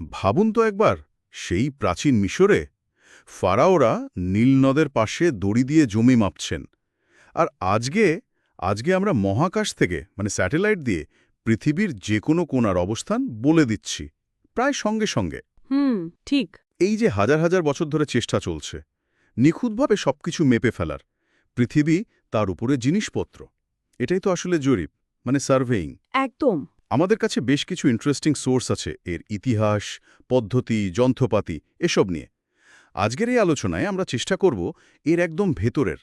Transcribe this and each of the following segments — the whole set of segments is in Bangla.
ভাবুন তো একবার সেই প্রাচীন মিশরে ফারাওরা নীল নদের পাশে দড়ি দিয়ে জমি মাপছেন। আর আজকে আজকে আমরা মহাকাশ থেকে মানে স্যাটেলাইট দিয়ে পৃথিবীর যে কোনো কোণার অবস্থান বলে দিচ্ছি প্রায় সঙ্গে সঙ্গে। হুম ঠিক। এই যে হাজার হাজার বছর ধরে চেষ্টা চলছে নিখুঁতভাবে সবকিছু মেপে ফেলার পৃথিবী তার উপরে জিনিসপত্র এটাই তো আসলে জরিপ মানে সার্ভেইং। একদম। আমাদের কাছে বেশ কিছু ইন্টারেস্টিং সোর্স আছে এর ইতিহাস পদ্ধতি যন্ত্রপাতি এসব নিয়ে। আজকের এই আলোচনায় আমরা চেষ্টা করব এর একদম ভেতরের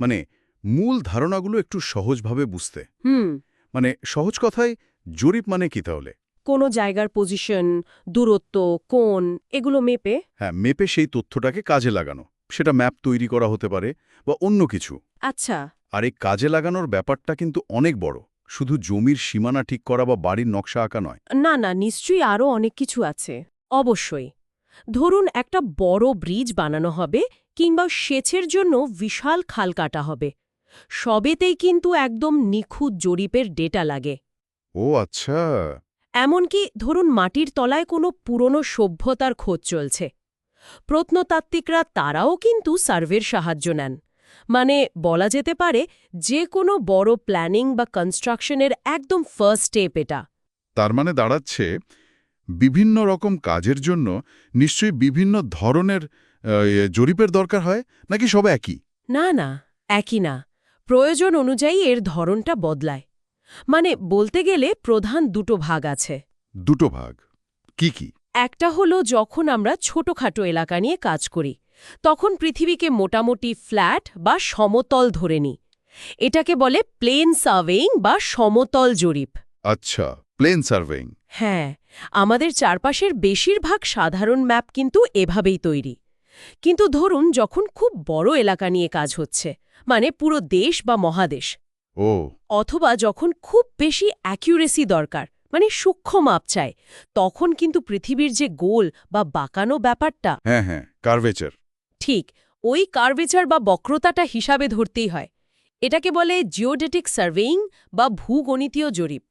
মানে মূল ধারণাগুলো একটু সহজভাবে বুঝতে। হুম। মানে সহজ কথায় জরিপ মানে কি তাহলে? কোনো জায়গার পজিশন দূরত্ব কোন এগুলো মেপে। হ্যাঁ মেপে সেই তথ্যটাকে কাজে লাগানো। সেটা ম্যাপ তৈরি করা হতে পারে বা অন্য কিছু। আচ্ছা। আর এই কাজে লাগানোর ব্যাপারটা কিন্তু অনেক বড়। শুধু জমির সীমানা ঠিক করা বা বাড়ির নকশা আঁকা নয়। না না নিশ্চয়ই আরও অনেক কিছু আছে। অবশ্যই। ধরুন একটা বড় ব্রিজ বানানো হবে কিংবা সেচের জন্য বিশাল খাল কাটা হবে। সবেতেই কিন্তু একদম নিখুঁত জরিপের ডেটা লাগে। ও আচ্ছা। এমনকি ধরুন মাটির তলায় কোনো পুরনো সভ্যতার খোঁজ চলছে। প্রত্নতাত্ত্বিকরা তারাও কিন্তু সার্ভের সাহায্য নেন। মানে বলা যেতে পারে যে কোনো বড় প্ল্যানিং বা কনস্ট্রাকশনের একদম ফার্স্ট স্টেপ এটা। তার মানে দাঁড়াচ্ছে বিভিন্ন রকম কাজের জন্য নিশ্চয়ই বিভিন্ন ধরনের জরিপের দরকার হয় নাকি সব একই? না না একই না। প্রয়োজন অনুযায়ী এর ধরনটা বদলায়। মানে বলতে গেলে প্রধান দুটো ভাগ আছে। দুটো ভাগ। কি কি? একটা হলো যখন আমরা ছোটখাটো এলাকা নিয়ে কাজ করি। তখন পৃথিবীকে মোটামুটি ফ্ল্যাট বা সমতল ধরে নিই এটাকে বলে প্লেন সার্ভেইং বা সমতল জরিপ। আচ্ছা প্লেন সার্ভেইং। হ্যাঁ আমাদের চারপাশের বেশিরভাগ সাধারণ ম্যাপ কিন্তু এভাবেই তৈরি। কিন্তু ধরুন যখন খুব বড় এলাকা নিয়ে কাজ হচ্ছে মানে পুরো দেশ বা মহাদেশ ও। অথবা যখন খুব বেশি অ্যাকিউরেসি দরকার মানে সূক্ষ্ম মাপ চায় তখন কিন্তু পৃথিবীর যে গোল বা বাঁকানো ব্যাপারটা হ্যাঁ হ্যাঁ কার্ভেচার। ঠিক ওই কার্ভেচার বা বক্রতাটা হিসাবে ধরতেই হয়। এটাকে বলে জিওডেটিক সার্ভেইং বা ভূগণিতীয় জরিপ।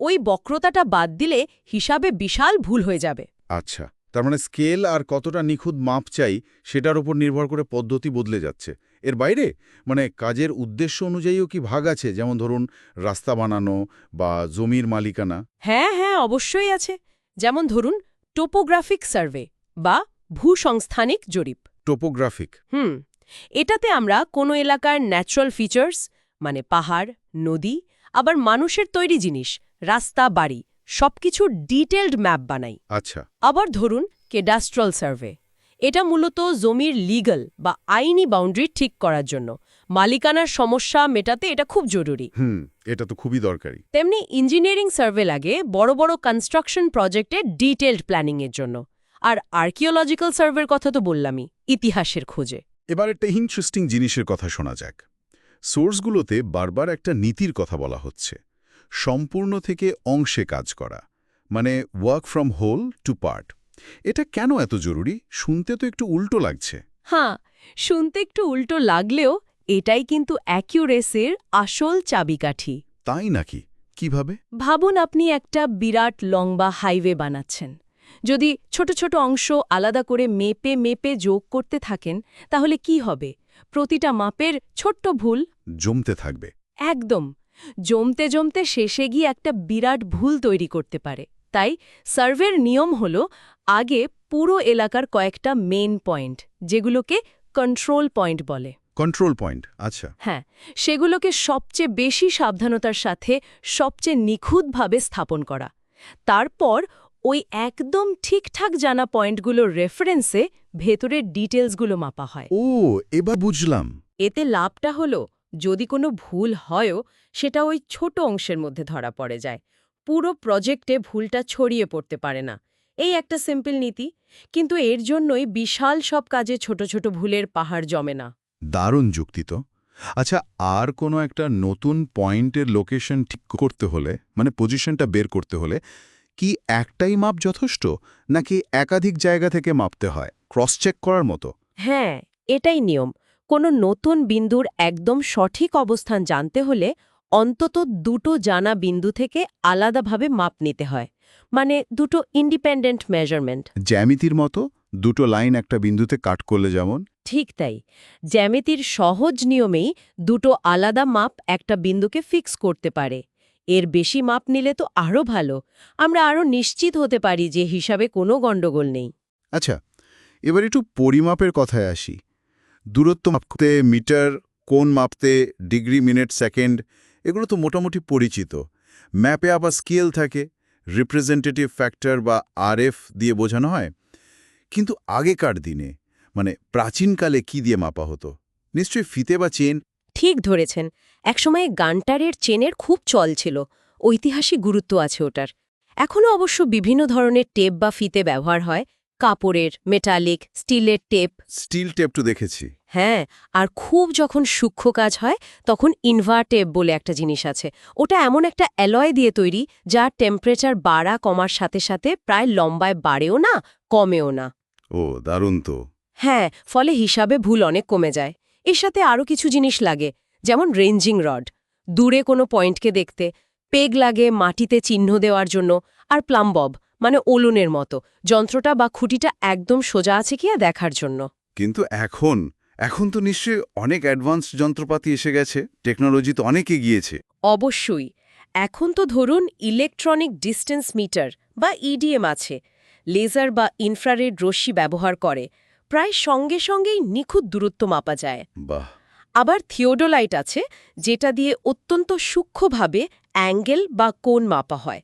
ওই বক্রতাটা বাদ দিলে হিসাবে বিশাল ভুল হয়ে যাবে। আচ্ছা তার মানে স্কেল আর কতটা নিখুঁত মাপ চাই সেটার উপর নির্ভর করে পদ্ধতি বদলে যাচ্ছে। এর বাইরে মানে কাজের উদ্দেশ্য অনুযায়ীও কি ভাগ আছে? যেমন ধরুন রাস্তা বানানো বা জমির মালিকানা। হ্যাঁ হ্যাঁ অবশ্যই আছে। যেমন ধরুন টোপোগ্রাফিক সার্ভে বা ভূসংস্থানিক জরিপ। টোপোগ্রাফিক হুম এটাতে আমরা কোনো এলাকার ন্যাচারাল ফিচার্স মানে পাহাড় নদী আবার মানুষের তৈরি জিনিস রাস্তা বাড়ি সবকিছুর ডিটেলড ম্যাপ বানাই। আচ্ছা। আবার ধরুন কেডাস্ট্রাল সার্ভে এটা মূলত জমির লিগাল বা আইনি বাউন্ডারি ঠিক করার জন্য। মালিকানার সমস্যা মেটাতে এটা খুব জরুরি। হুম এটা তো খুবই দরকারি। তেমনি ইঞ্জিনিয়ারিং সার্ভে লাগে বড় বড় কনস্ট্রাকশন প্রজেক্টের ডিটেলড প্ল্যানিংয়ের জন্য। আর আর্কিওলজিক্যাল সার্ভের কথা তো বললামই। ইতিহাসের খোঁজে। এবার একটা ইন্টারেস্টিং জিনিসের কথা শোনা যাক। সোর্সগুলোতে বারবার একটা নীতির কথা বলা হচ্ছে। সম্পূর্ণ থেকে অংশে কাজ করা মানে work from whole to part এটা কেন এত জরুরি? শুনতে তো একটু উল্টো লাগছে। হ্যাঁ শুনতে একটু উল্টো লাগলেও এটাই কিন্তু অ্যাকিউরেসির আসল চাবিকাঠি। তাই নাকি? কীভাবে? ভাবুন আপনি একটা বিরাট লম্বা হাইওয়ে বানাচ্ছেন। যদি ছোট ছোট অংশ আলাদা করে মেপে মেপে যোগ করতে থাকেন তাহলে কি হবে? প্রতিটা মাপের ছোট্ট ভুল? জমতে থাকবে। একদম। জমতে জমতে শেষে গিয়ে একটা বিরাট ভুল তৈরি করতে পারে। তাই সার্ভের নিয়ম হল আগে পুরো এলাকার কয়েকটা মেন পয়েন্ট যেগুলোকে কন্ট্রোল পয়েন্ট বলে। কন্ট্রোল পয়েন্ট আচ্ছা। হ্যাঁ সেগুলোকে সবচেয়ে বেশি সাবধানতার সাথে সবচেয়ে নিখুঁতভাবে স্থাপন করা। তারপর ওই একদম ঠিকঠাক জানা পয়েন্টগুলোর রেফারেন্সে ভেতরের ডিটেলসগুলো মাপা হয়। ও এবার বুঝলাম। এতে লাভটা হলো যদি কোনো ভুল হয়ও সেটা ওই ছোট অংশের মধ্যে ধরা পড়ে যায়। পুরো প্রজেক্টে ভুলটা ছড়িয়ে পড়তে পারে না। এই একটা সিম্পল নীতি কিন্তু এর জন্যই বিশাল সব কাজে ছোট ছোট ভুলের পাহাড় জমে না। দারুণ যুক্তি তো। আচ্ছা আর কোনো একটা নতুন পয়েন্টের লোকেশন ঠিক করতে হলে মানে পজিশনটা বের করতে হলে কি একটাই মাপ যথেষ্ট নাকি একাধিক জায়গা থেকে মাপতে হয় ক্রস চেক করার মতো? হ্যাঁ এটাই নিয়ম। কোনো নতুন বিন্দুর একদম সঠিক অবস্থান জানতে হলে অন্তত দুটো জানা বিন্দু থেকে আলাদাভাবে মাপ নিতে হয়। মানে দুটো ইন্ডিপেন্ডেন্ট মেজারমেন্ট জ্যামিতির মতো দুটো লাইন একটা বিন্দুতে কাট করলে যেমন? ঠিক তাই। জ্যামিতির সহজ নিয়মেই দুটো আলাদা মাপ একটা বিন্দুকে ফিক্স করতে পারে। এর বেশি মাপ নিলে তো আরও ভালো। আমরা আরও নিশ্চিত হতে পারি যে হিসাবে কোনো গণ্ডগোল নেই। আচ্ছা এবার একটু পরিমাপের কথায় আসি। দূরত্ব মাপতে মিটার কোন মাপতে ডিগ্রি মিনিট সেকেন্ড এগুলো তো মোটামুটি পরিচিত। ম্যাপে আবার স্কেল থাকে রিপ্রেজেন্টেটিভ ফ্যাক্টর বা আরএফ দিয়ে বোঝানো হয়। কিন্তু আগেকার দিনে মানে প্রাচীনকালে কি দিয়ে মাপা হতো? নিশ্চয়ই ফিতে বা চেন? ঠিক ধরেছেন। একসময়ে গান্টারের চেনের খুব চল ছিল ঐতিহাসিক গুরুত্ব আছে ওটার। এখনও অবশ্য বিভিন্ন ধরনের টেপ বা ফিতে ব্যবহার হয় কাপড়ের মেটালিক স্টিলের টেপ। স্টিল টেপটু দেখেছি। হ্যাঁ আর খুব যখন সূক্ষ্ম কাজ হয় তখন ইনভার্টেপ বলে একটা জিনিস আছে। ওটা এমন একটা অ্যালয় দিয়ে তৈরি যার টেম্পারেচার বাড়া কমার সাথে সাথে প্রায় লম্বায় বাড়েও না কমেও না। ও দারুণ তো। হ্যাঁ ফলে হিসাবে ভুল অনেক কমে যায়। এর সাথে আরও কিছু জিনিস লাগে যেমন রেঞ্জিং রড। দূরে কোনো পয়েন্টকে দেখতে পেগ লাগে মাটিতে চিহ্ন দেওয়ার জন্য আর প্লাম্বব মানে ওলুনের মতো। যন্ত্রটা বা খুঁটিটা একদম সোজা আছে কিয়া দেখার জন্য। কিন্তু এখন এখন তো নিশ্চয়ই অনেক অ্যাডভান্স যন্ত্রপাতি এসে গেছে টেকনোলজি তো অনেক এগিয়েছে। অবশ্যই। এখন তো ধরুন ইলেকট্রনিক ডিস্টেন্স মিটার বা ইডিএম আছে লেজার বা ইনফ্রারেড রশ্মি ব্যবহার করে প্রায় সঙ্গে সঙ্গেই নিখুঁত দূরত্ব মাপা যায়। বাহ! আবার থিওডোলাইট আছে যেটা দিয়ে অত্যন্ত সূক্ষ্মভাবে অ্যাঙ্গেল বা কোণ মাপা হয়।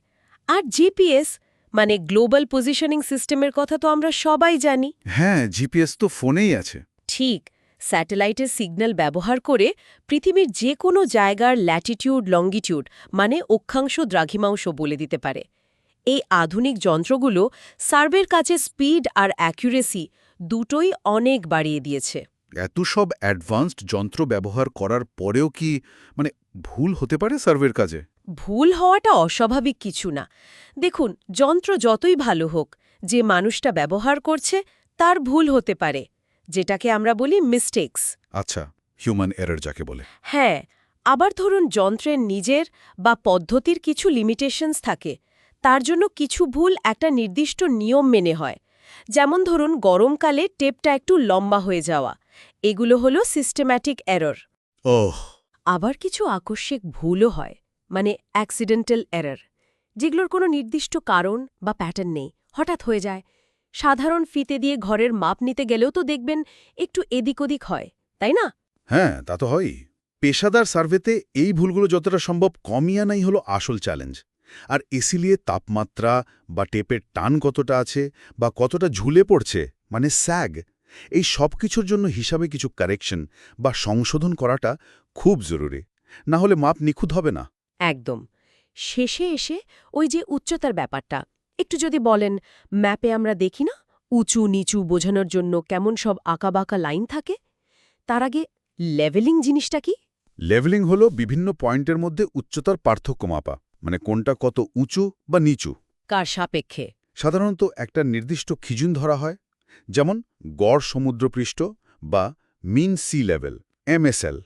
আর জিপিএস মানে গ্লোবাল পজিশনিং সিস্টেমের কথা তো আমরা সবাই জানি। হ্যাঁ জিপিএস তো ফোনেই আছে। ঠিক স্যাটেলাইটের সিগন্যাল ব্যবহার করে পৃথিবীর যে কোনো জায়গার ল্যাটিটিউড লঙ্গিটিউড মানে অক্ষাংশ দ্রাঘিমাংশ বলে দিতে পারে। এই আধুনিক যন্ত্রগুলো সার্ভের কাছে স্পিড আর অ্যাকুরেসি দুটোই অনেক বাড়িয়ে দিয়েছে। এত সব অ্যাডভান্সড যন্ত্র ব্যবহার করার পরেও কি মানে ভুল হতে পারে সার্ভের কাজে? ভুল হওয়াটা অস্বাভাবিক কিছু না। দেখুন যন্ত্র যতই ভালো হোক যে মানুষটা ব্যবহার করছে তার ভুল হতে পারে যেটাকে আমরা বলি মিস্টেক্স আচ্ছা হিউম্যান এরর যাকে বলে। হ্যাঁ আবার ধরুন যন্ত্রের নিজের বা পদ্ধতির কিছু লিমিটেশনস থাকে তার জন্য কিছু ভুল একটা নির্দিষ্ট নিয়ম মেনে হয়। যেমন ধরুন গরমকালে টেপটা একটু লম্বা হয়ে যাওয়া এগুলো হলো সিস্টেম্যাটিক এরর ওহ। আবার কিছু আকস্মিক ভুলও হয় মানে অ্যাক্সিডেন্টাল এরর যেগুলোর কোনো নির্দিষ্ট কারণ বা প্যাটার্ন নেই হঠাৎ হয়ে যায়। সাধারণ ফিতে দিয়ে ঘরের মাপ নিতে গেলেও তো দেখবেন একটু এদিক ওদিক হয় তাই না? হ্যাঁ তা তো হয়ই। পেশাদার সার্ভেতে এই ভুলগুলো যতটা সম্ভব কমিয়ে আনাই হলো আসল চ্যালেঞ্জ আর এসিলিয়ে তাপমাত্রা বা টেপের টান কতটা আছে বা কতটা ঝুলে পড়ছে মানে স্যাগ এই সব কিছুর জন্য হিসাবে কিছু কারেকশন বা সংশোধন করাটা খুব জরুরি না হলে মাপ নিখুঁত হবে না। একদম। শেষে এসে ওই যে উচ্চতার ব্যাপারটা একটু যদি বলেন ম্যাপে আমরা দেখি না উঁচু নিচু বোঝানোর জন্য কেমন সব আঁকাবাঁকা লাইন থাকে? তার আগে লেভেলিং জিনিসটা কি? লেভেলিং হলো বিভিন্ন পয়েন্টের মধ্যে উচ্চতার পার্থক্য মাপা মানে কোনটা কত উঁচু বা নিচু। কার সাপেক্ষে? সাধারণত একটা নির্দিষ্ট খিজুন ধরা হয় যেমন গড় সমুদ্রপৃষ্ঠ বা মিন সি লেভেল এমএসএল।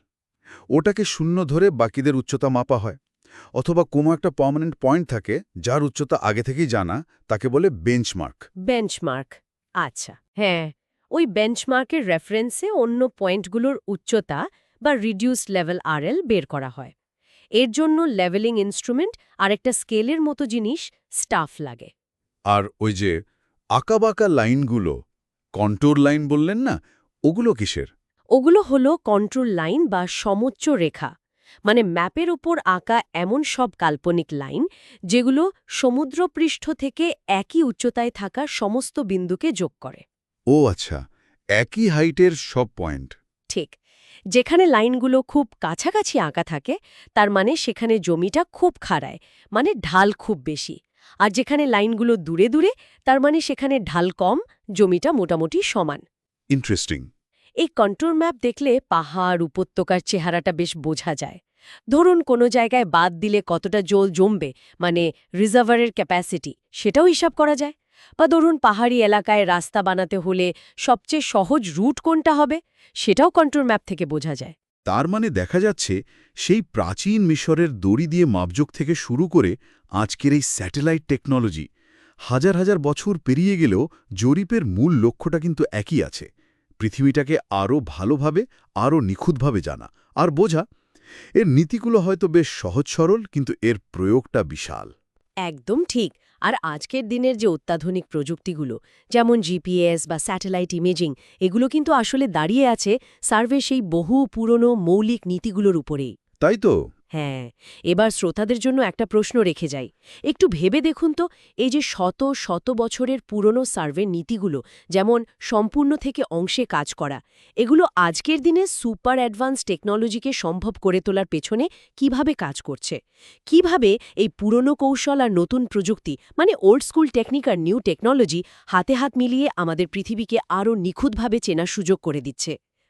ওটাকে শূন্য ধরে বাকিদের উচ্চতা মাপা হয় অথবা কোনো একটা পার্মানেন্ট পয়েন্ট থাকে যার উচ্চতা আগে থেকেই জানা তাকে বলে বেঞ্চমার্ক বেঞ্চমার্ক আচ্ছা হ্যাঁ ওই বেঞ্চমার্কের রেফারেন্সে অন্য পয়েন্টগুলোর উচ্চতা বা রিডিউস লেভেল আরএল বের করা হয়। এর জন্য লেভেলিং ইনস্ট্রুমেন্ট আর একটা স্কেলের মতো জিনিস স্টাফ লাগে। আর ওই যে আঁকাবাঁকা লাইনগুলো কন্ট্রোর লাইন বললেন না? ওগুলো কিসের? ওগুলো হলো কন্ট্রোল লাইন বা সমোচ্চ রেখা। মানে ম্যাপের ওপর আঁকা এমন সব কাল্পনিক লাইন যেগুলো সমুদ্রপৃষ্ঠ থেকে একই উচ্চতায় থাকা সমস্ত বিন্দুকে যোগ করে। ও আচ্ছা একই হাইটের সব পয়েন্ট। ঠিক যেখানে লাইনগুলো খুব কাছাকাছি আঁকা থাকে তার মানে সেখানে জমিটা খুব খাড়ায় মানে ঢাল খুব বেশি। আর যেখানে লাইনগুলো দূরে দূরে তার মানে সেখানে ঢাল কম জমিটা মোটামুটি সমান। ইন্টারেস্টিং এই কন্ট্রোল ম্যাপ দেখলে পাহাড় উপত্যকার চেহারাটা বেশ বোঝা যায়। ধরুন কোনো জায়গায় বাদ দিলে কতটা জল জমবে মানে রিজার্ভারের ক্যাপাসিটি সেটাও হিসাব করা যায়। বা ধরুন পাহাড়ি এলাকায় রাস্তা বানাতে হলে সবচেয়ে সহজ রুট কোনটা হবে সেটাও কন্ট্রোল ম্যাপ থেকে বোঝা যায়। তার মানে দেখা যাচ্ছে সেই প্রাচীন মিশরের দড়ি দিয়ে মাপজোক থেকে শুরু করে আজকের এই স্যাটেলাইট টেকনোলজি হাজার হাজার বছর পেরিয়ে গেলেও জরিপের মূল লক্ষ্যটা কিন্তু একই আছে। পৃথিবীটাকে আরও ভালোভাবে, আরও নিখুঁতভাবে জানা। আর বোঝা, এর নীতিগুলো হয়তো বেশ সহজ সরল, কিন্তু এর প্রয়োগটা বিশাল। একদম ঠিক। আর আজকের দিনের যে অত্যাধুনিক প্রযুক্তিগুলো, যেমন জিপিএস বা স্যাটেলাইট ইমেজিং এগুলো কিন্তু আসলে দাঁড়িয়ে আছে সার্ভে সেই বহু পুরনো মৌলিক নীতিগুলোর উপরেই। তাই তো? হ্যাঁ এবার শ্রোতাদের জন্য একটা প্রশ্ন রেখে যাই। একটু ভেবে দেখুন তো, এই যে শত শত বছরের পুরনো সার্ভের নীতিগুলো, যেমন সম্পূর্ণ থেকে অংশে কাজ করা, এগুলো আজকের দিনে সুপার অ্যাডভান্স টেকনোলজিকে সম্ভব করে তোলার পেছনে কীভাবে কাজ করছে? কীভাবে এই পুরনো কৌশল আর নতুন প্রযুক্তি মানে ওল্ড স্কুল টেকনিক আর নিউ টেকনোলজি হাতে হাত মিলিয়ে আমাদের পৃথিবীকে আরও নিখুঁতভাবে চেনার সুযোগ করে দিচ্ছে?